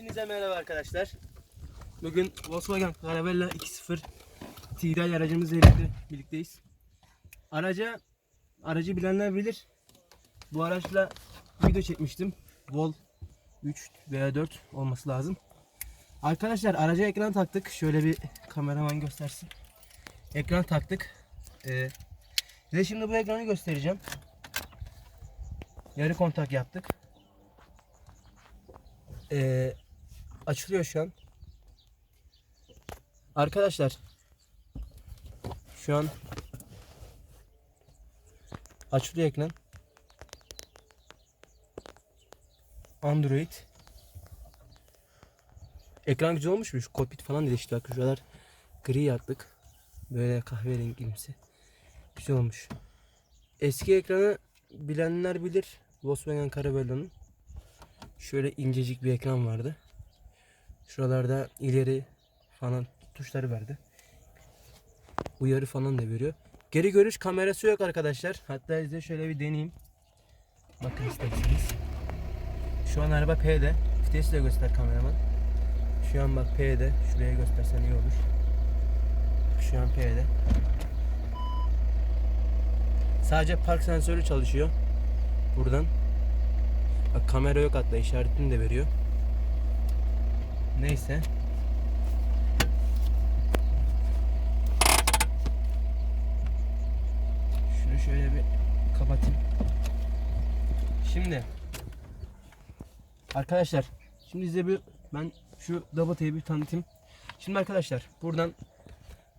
Hepinize merhaba arkadaşlar. Bugün Volkswagen Caravella 2.0 TDI aracımızla birlikte birlikteyiz. Araca aracı bilenler bilir. Bu araçla video çekmiştim. Vol 3 veya 4 olması lazım. Arkadaşlar araca ekran taktık. Şöyle bir kameraman göstersin. Ekran taktık. Ee, size şimdi bu ekranı göstereceğim. Yarı kontak yaptık. Ee, açılıyor şu an. Arkadaşlar şu an açılıyor ekran. Android. Ekran güzel olmuş. Şu kokpit falan değişti. Bak şuralar gri yaptık. Böyle kahverengimsi. Güzel olmuş. Eski ekranı bilenler bilir. Volkswagen Caravella'nın. Şöyle incecik bir ekran vardı. Şuralarda ileri falan tuşları verdi. Uyarı falan da veriyor. Geri görüş kamerası yok arkadaşlar. Hatta size şöyle bir deneyeyim. Bakın isterseniz. Şu an araba P'de. Vitesi de göster kameraman. Şu an bak P'de. Şuraya göstersen iyi olur. Şu an P'de. Sadece park sensörü çalışıyor. Buradan. Bak kamera yok hatta işaretini de veriyor. Neyse. Şunu şöyle bir kapatayım. Şimdi arkadaşlar şimdi size bir ben şu Dabata'yı bir tanıtayım. Şimdi arkadaşlar buradan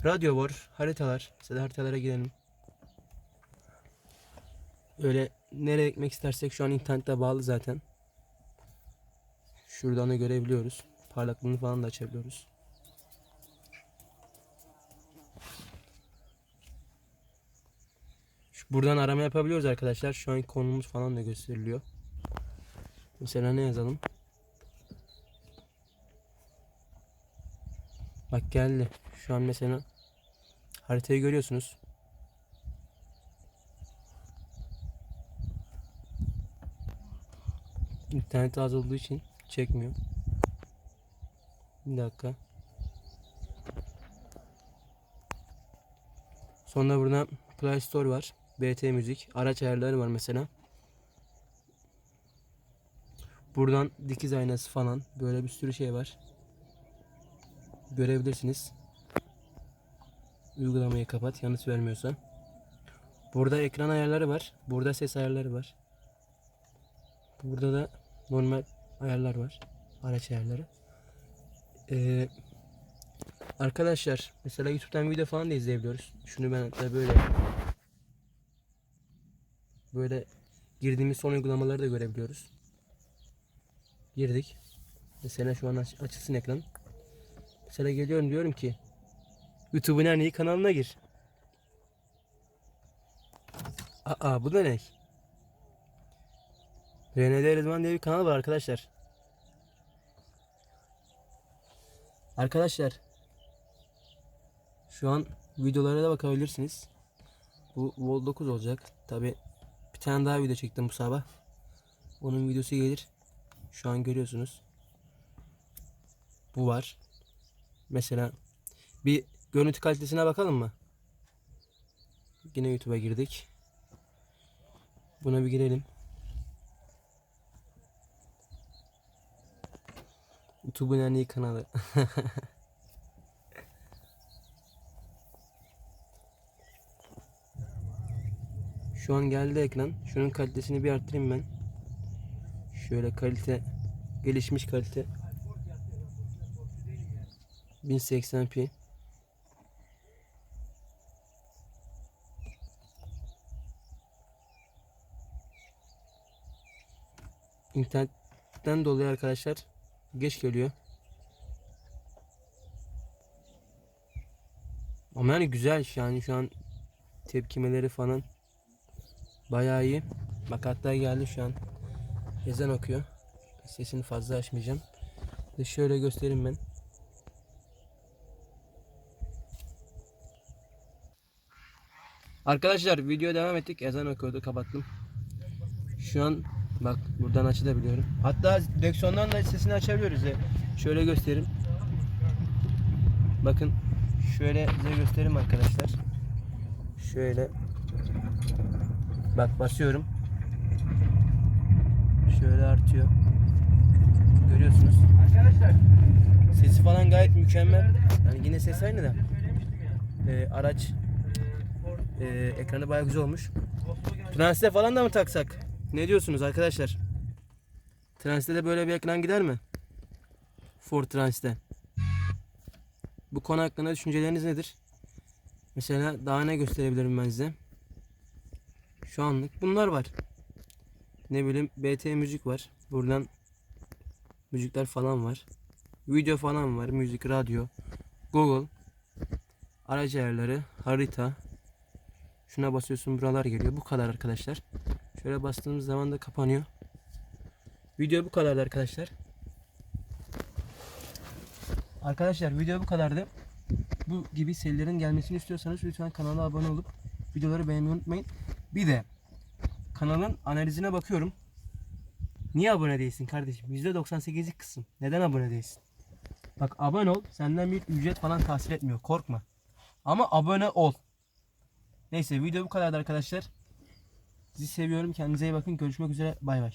radyo var, haritalar. Mesela haritalara girelim. Öyle nereye gitmek istersek şu an internette bağlı zaten. Şuradan da görebiliyoruz. Parlaklığını falan da açabiliyoruz. Şu- Buradan arama yapabiliyoruz arkadaşlar. Şu an konumuz falan da gösteriliyor. Mesela ne yazalım? Bak geldi. Şu an mesela haritayı görüyorsunuz. İnternet az olduğu için çekmiyor. Bir dakika. Sonra burada Play Store var. BT Müzik. Araç ayarları var mesela. Buradan dikiz aynası falan. Böyle bir sürü şey var. Görebilirsiniz. Uygulamayı kapat. Yanıt vermiyorsa. Burada ekran ayarları var. Burada ses ayarları var. Burada da normal ayarlar var. Araç ayarları. Ee, arkadaşlar mesela YouTube'dan video falan da izleyebiliyoruz. Şunu ben hatta böyle böyle girdiğimiz son uygulamaları da görebiliyoruz. Girdik. Mesela şu an aç- açılsın ekran. Mesela geliyorum diyorum ki YouTube'un en iyi kanalına gir. Aa bu da ne? RND Rıdvan diye bir kanal var arkadaşlar. Arkadaşlar şu an videolara da bakabilirsiniz. Bu Vol 9 olacak. Tabi bir tane daha video çektim bu sabah. Onun videosu gelir. Şu an görüyorsunuz. Bu var. Mesela bir görüntü kalitesine bakalım mı? Yine YouTube'a girdik. Buna bir girelim. YouTube'un en iyi kanalı. Şu an geldi ekran. Şunun kalitesini bir arttırayım ben. Şöyle kalite gelişmiş kalite 1080p İnternetten dolayı arkadaşlar geç geliyor. Ama yani güzel yani şu an tepkimeleri falan bayağı iyi. Bak hatta geldi şu an. Ezan okuyor. Sesini fazla açmayacağım. De şöyle göstereyim ben. Arkadaşlar video devam ettik. Ezan okuyordu kapattım. Şu an Bak buradan açılabiliyorum. Hatta direksiyondan da sesini açabiliyoruz. ya. Şöyle göstereyim. Bakın şöyle size göstereyim arkadaşlar. Şöyle Bak basıyorum. Şöyle artıyor. Görüyorsunuz. Arkadaşlar Sesi falan gayet mükemmel. Yani yine ses aynı da. Ee, araç e, ekranı bayağı güzel olmuş. Transite falan da mı taksak? Ne diyorsunuz arkadaşlar? Transite böyle bir ekran gider mi? Ford Transite. Bu konu hakkında düşünceleriniz nedir? Mesela daha ne gösterebilirim ben size? Şu anlık bunlar var. Ne bileyim BT müzik var. Buradan müzikler falan var. Video falan var. Müzik, radyo, Google, araç ayarları, harita. Şuna basıyorsun buralar geliyor. Bu kadar arkadaşlar. Şöyle bastığımız zaman da kapanıyor. Video bu kadardı arkadaşlar. Arkadaşlar video bu kadardı. Bu gibi serilerin gelmesini istiyorsanız lütfen kanala abone olup videoları beğenmeyi unutmayın. Bir de kanalın analizine bakıyorum. Niye abone değilsin kardeşim? %98'lik kısım. Neden abone değilsin? Bak abone ol. Senden bir ücret falan tahsil etmiyor. Korkma. Ama abone ol. Neyse video bu kadardı arkadaşlar. Sizi seviyorum. Kendinize iyi bakın. Görüşmek üzere. Bay bay.